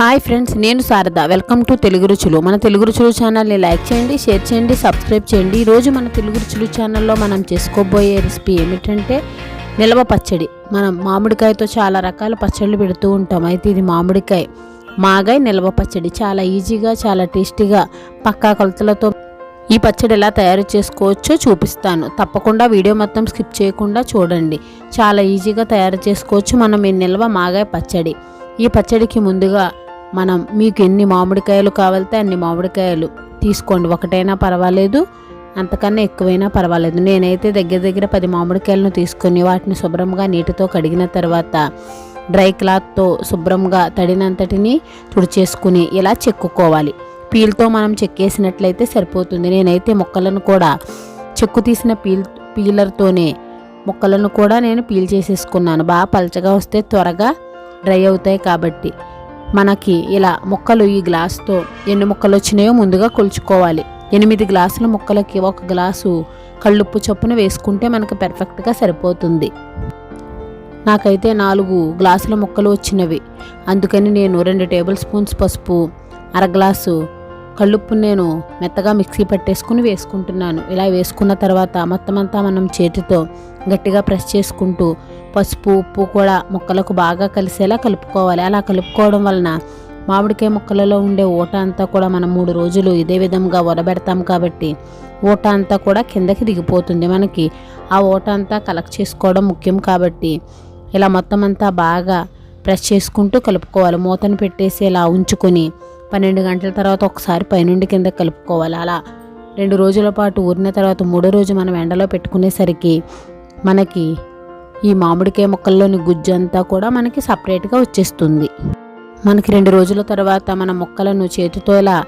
Hi friends నేను Sharada. Welcome to Telugu రుచులు. మన తెలుగు రుచులు ఛానల్ని లైక్ చేయండి షేర్ చేయండి సబ్స్క్రైబ్ చేయండి. ఈరోజు మన తెలుగు రుచులు ఛానల్లో మనం చేసుకోబోయే రెసిపీ ఏమిటంటే నిల్వ పచ్చడి. మనం మామిడికాయతో చాలా రకాల పచ్చళ్ళు పెడుతూ ఉంటాం. అయితే ఇది మామిడికాయ మాగాయ నిల్వ పచ్చడి. చాలా ఈజీగా చాలా టేస్టీగా పక్కా కొలతలతో ఈ పచ్చడి ఎలా తయారు చేసుకోవచ్చో చూపిస్తాను. తప్పకుండా వీడియో మొత్తం స్కిప్ చేయకుండా చూడండి. చాలా ఈజీగా తయారు చేసుకోవచ్చు మనం ఈ నిల్వ మాగాయ పచ్చడి. ఈ పచ్చడికి ముందుగా మనం మీకు ఎన్ని మామిడికాయలు కావాలితే అన్ని మామిడికాయలు తీసుకోండి. ఒకటైనా పర్వాలేదు అంతకన్నా ఎక్కువైనా పర్వాలేదు. నేనైతే దగ్గర దగ్గర పది మామిడికాయలను తీసుకొని వాటిని శుభ్రంగా నీటితో కడిగిన తర్వాత డ్రై క్లాత్తో శుభ్రంగా తడినంతటిని తుడిచేసుకుని ఇలా చెక్కుకోవాలి. పీల్తో మనం చెక్కేసినట్లయితే సరిపోతుంది. నేనైతే మొక్కలను కూడా చెక్కు తీసిన పీల్ పీలర్తోనే మొక్కలను కూడా నేను పీల్ చేసేసుకున్నాను. బాగా పలచగా వస్తే త్వరగా డ్రై అవుతాయి కాబట్టి. మనకి ఇలా ముక్కలు ఈ గ్లాసుతో ఎన్ని ముక్కలు వచ్చినాయో ముందుగా కొలుచుకోవాలి. ఎనిమిది గ్లాసుల ముక్కలకి ఒక గ్లాసు కళ్ళుప్పు చొప్పున వేసుకుంటే మనకు పెర్ఫెక్ట్గా సరిపోతుంది. నాకైతే నాలుగు గ్లాసుల ముక్కలు వచ్చినవి. అందుకని నేను రెండు టేబుల్ స్పూన్స్ పసుపు అర గ్లాసు కళ్ళుప్పు నేను మెత్తగా మిక్సీ పట్టేసుకుని వేసుకుంటున్నాను. ఇలా వేసుకున్న తర్వాత మొత్తం అంతా మనం చేతితో గట్టిగా ప్రెస్ చేసుకుంటూ పసుపు ఉప్పు కూడా ముక్కలకు బాగా కలిసేలా కలుపుకోవాలి. అలా కలుపుకోవడం వలన మామిడికాయ ముక్కలలో ఉండే ఊట అంతా కూడా మనం మూడు రోజులు ఇదే విధంగా వడబెడతాం కాబట్టి ఊట అంతా కూడా కిందకి దిగిపోతుంది. మనకి ఆ ఊట అంతా కలెక్ట్ చేసుకోవడం ముఖ్యం కాబట్టి ఇలా మొత్తం అంతా బాగా ప్రెస్ చేసుకుంటూ కలుపుకోవాలి. మూతను పెట్టేసి ఇలా ఉంచుకొని పన్నెండు గంటల తర్వాత ఒకసారి పైనుండి కింద కలుపుకోవాలి. అలా రెండు రోజుల పాటు ఊరిన తర్వాత మూడో రోజు మనం ఎండలో పెట్టుకునేసరికి మనకి ఈ మామిడికాయ ముక్కల్లోని గుజ్జు అంతా కూడా మనకి సపరేట్గా వచ్చేస్తుంది. మనకి రెండు రోజుల తర్వాత మన ముక్కలను చేతితో ఇలా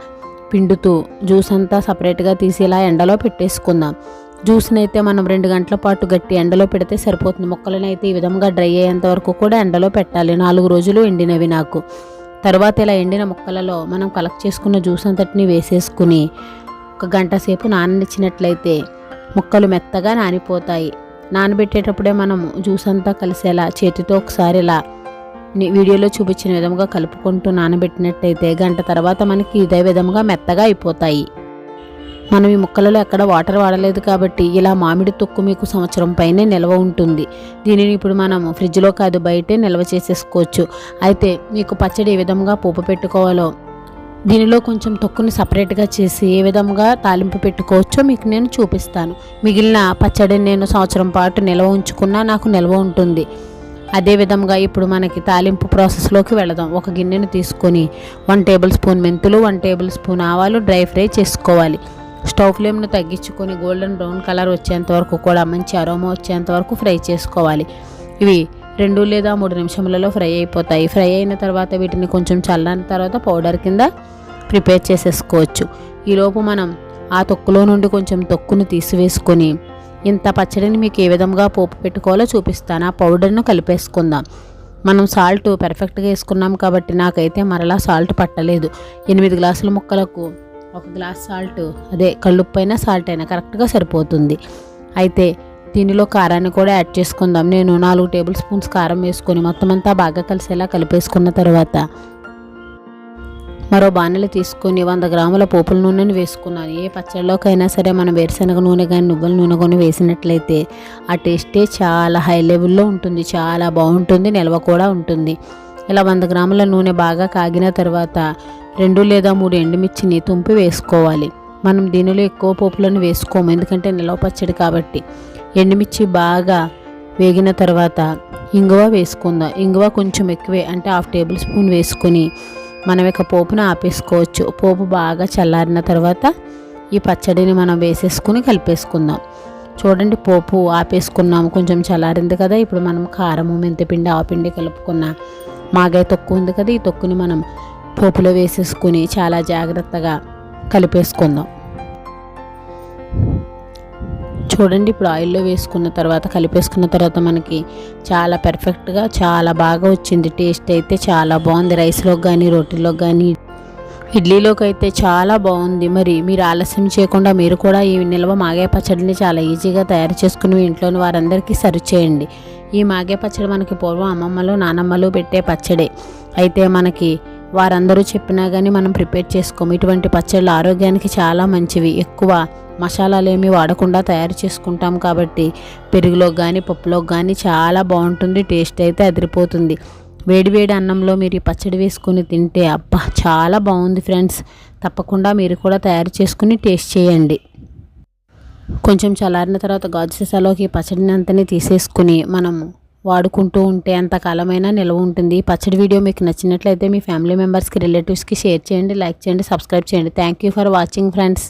పిండుతూ జ్యూస్ అంతా సపరేట్గా తీసి ఇలా ఎండలో పెట్టేసుకుందాం. జ్యూస్ని అయితే మనం రెండు గంటల పాటు గట్టి ఎండలో పెడితే సరిపోతుంది. మొక్కలను అయితే ఈ విధంగా డ్రై అయ్యేంత వరకు కూడా ఎండలో పెట్టాలి. నాలుగు రోజులు ఎండినవి నాకు. తర్వాత ఇలా ఎండిన ముక్కలలో మనం కలెక్ట్ చేసుకున్న జ్యూస్ అంతటిని వేసేసుకుని ఒక గంట సేపు నాననిచ్చినట్లయితే ముక్కలు మెత్తగా నానిపోతాయి. నానబెట్టేటప్పుడే మనం జ్యూస్ అంతా కలిసేలా చేతితో ఒకసారి ఇలా వీడియోలో చూపించిన విధంగా కలుపుకుంటూ నానబెట్టినట్టయితే గంట తర్వాత మనకి ఇదే విధంగా మెత్తగా అయిపోతాయి. మనం ఈ ముక్కలలో ఎక్కడ వాటర్ వాడలేదు కాబట్టి ఇలా మామిడి తొక్కు మీకు సంవత్సరం పైనే నిల్వ ఉంటుంది. దీనిని ఇప్పుడు మనం ఫ్రిడ్జ్లో కాదు బయటే నిల్వ చేసేసుకోవచ్చు. అయితే మీకు పచ్చడి ఏ విధంగా పూప పెట్టుకోవాలో దీనిలో కొంచెం తొక్కుని సపరేట్గా చేసి ఏ విధంగా తాలింపు పెట్టుకోవచ్చో మీకు నేను చూపిస్తాను. మిగిలిన పచ్చడిని నేను సంవత్సరం పాటు నిల్వ ఉంచుకున్నా నాకు నిల్వ ఉంటుంది. అదే విధంగా ఇప్పుడు మనకి తాలింపు ప్రాసెస్లోకి వెళదాం. ఒక గిన్నెను తీసుకొని వన్ టేబుల్ స్పూన్ మెంతులు వన్ టేబుల్ స్పూన్ ఆవాలు డ్రై ఫ్రై చేసుకోవాలి. స్టవ్ ఫ్లేమ్ను తగ్గించుకొని గోల్డెన్ బ్రౌన్ కలర్ వచ్చేంత వరకు కూడా మంచి అరోమా వచ్చేంత వరకు ఫ్రై చేసుకోవాలి. ఇవి రెండు లేదా మూడు నిమిషములలో ఫ్రై అయిపోతాయి. ఫ్రై అయిన తర్వాత వీటిని కొంచెం చల్లని తర్వాత పౌడర్ కింద ప్రిపేర్ చేసేసుకోవచ్చు. ఈలోపు మనం ఆ తొక్కులో నుండి కొంచెం తొక్కును తీసివేసుకొని ఇంత పచ్చడిని మీకు ఏ విధంగా పోపు పెట్టుకోవాలో చూపిస్తాను. ఆ పౌడర్ను కలిపేసుకుందాం. మనం సాల్ట్ పర్ఫెక్ట్గా వేసుకున్నాం కాబట్టి నాకైతే మరలా సాల్ట్ పట్టలేదు. ఎనిమిది గ్లాసుల ముక్కలకు ఒక గ్లాస్ సాల్ట్ అదే కళ్ళుప్పు సాల్ట్ అయినా కరెక్ట్గా సరిపోతుంది. అయితే దీనిలో కారాన్ని కూడా యాడ్ చేసుకుందాం. నేను నాలుగు టేబుల్ స్పూన్స్ కారం వేసుకొని మొత్తం అంతా బాగా కలిసేలా కలిపేసుకున్న తర్వాత మరో బాణలు తీసుకొని వంద గ్రాముల పోపుల నూనెను వేసుకున్నాను. ఏ పచ్చడిలోకైనా సరే మనం వేరుశనగ నూనె కానీ నువ్వుల నూనె కానీ వేసినట్లయితే ఆ టేస్టే చాలా హై లెవెల్లో ఉంటుంది. చాలా బాగుంటుంది నిల్వ కూడా ఉంటుంది. ఇలా వంద గ్రాముల నూనె బాగా కాగిన తర్వాత రెండు లేదా మూడు ఎండుమిర్చిని తుంపి వేసుకోవాలి. మనం దీనిలో ఎక్కువ పోపులను వేసుకోము ఎందుకంటే నిల్వ పచ్చడి కాబట్టి. ఎండుమిర్చి బాగా వేగిన తర్వాత ఇంగువ వేసుకుందాం. ఇంగువ కొంచెం ఎక్కువే అంటే హాఫ్ టేబుల్ స్పూన్ వేసుకొని మనం ఇక పోపును ఆపేసుకోవచ్చు. పోపు బాగా చల్లారిన తర్వాత ఈ పచ్చడిని మనం వేసేసుకుని కలిపేసుకుందాం. చూడండి పోపు ఆపేసుకున్నాము. కొంచెం చల్లారింది కదా ఇప్పుడు మనం కారము మెంతిపిండి ఆపిండి కలుపుకున్న మాగాయ తొక్కు ఉంది కదా ఈ తొక్కుని మనం పోపులో వేసేసుకుని చాలా జాగ్రత్తగా కలిపేసుకుందాం. చూడండి ఇప్పుడు ఆయిల్లో వేసుకున్న తర్వాత కలిపేసుకున్న తర్వాత మనకి చాలా పెర్ఫెక్ట్గా చాలా బాగా వచ్చింది. టేస్ట్ అయితే చాలా బాగుంది. రైస్లోకి కానీ రోటీలోకి కానీ ఇడ్లీలోకి అయితే చాలా బాగుంది. మరి మీరు ఆలస్యం చేయకుండా మీరు కూడా ఈ నిల్వ మాగే పచ్చడిని చాలా ఈజీగా తయారు చేసుకుని మీ ఇంట్లోని వారందరికీ సర్వ్ చేయండి. ఈ మాగే పచ్చడి మనకి పూర్వం అమ్మమ్మలు నానమ్మలు పెట్టే పచ్చడే. అయితే మనకి వారందరూ చెప్పినా కానీ మనం ప్రిపేర్ చేసుకోము. ఇటువంటి పచ్చళ్ళు ఆరోగ్యానికి చాలా మంచివి. ఎక్కువ మసాలాలు ఏమి వాడకుండా తయారు చేసుకుంటాం కాబట్టి పెరుగులో కానీ పప్పులో కానీ చాలా బాగుంటుంది టేస్ట్ అయితే అదిరిపోతుంది. వేడివేడి అన్నంలో మీరు ఈ పచ్చడి వేసుకొని తింటే అబ్బా చాలా బాగుంది ఫ్రెండ్స్. తప్పకుండా మీరు కూడా తయారు చేసుకుని టేస్ట్ చేయండి. కొంచెం చల్లారిన తర్వాత గాజు సీసాలోకి పచ్చడిని అంతని తీసేసుకుని మనము వాడుకుంటూ ఉంటే అంతకాలమైనా నిల్వ ఉంటుంది. ఈ పచ్చడి వీడియో మీకు నచ్చినట్లయితే మీ ఫ్యామిలీ మెంబర్స్కి రిలేటివ్స్కి షేర్ చేయండి లైక్ చేయండి సబ్స్క్రైబ్ చేయండి. Thank you for watching friends.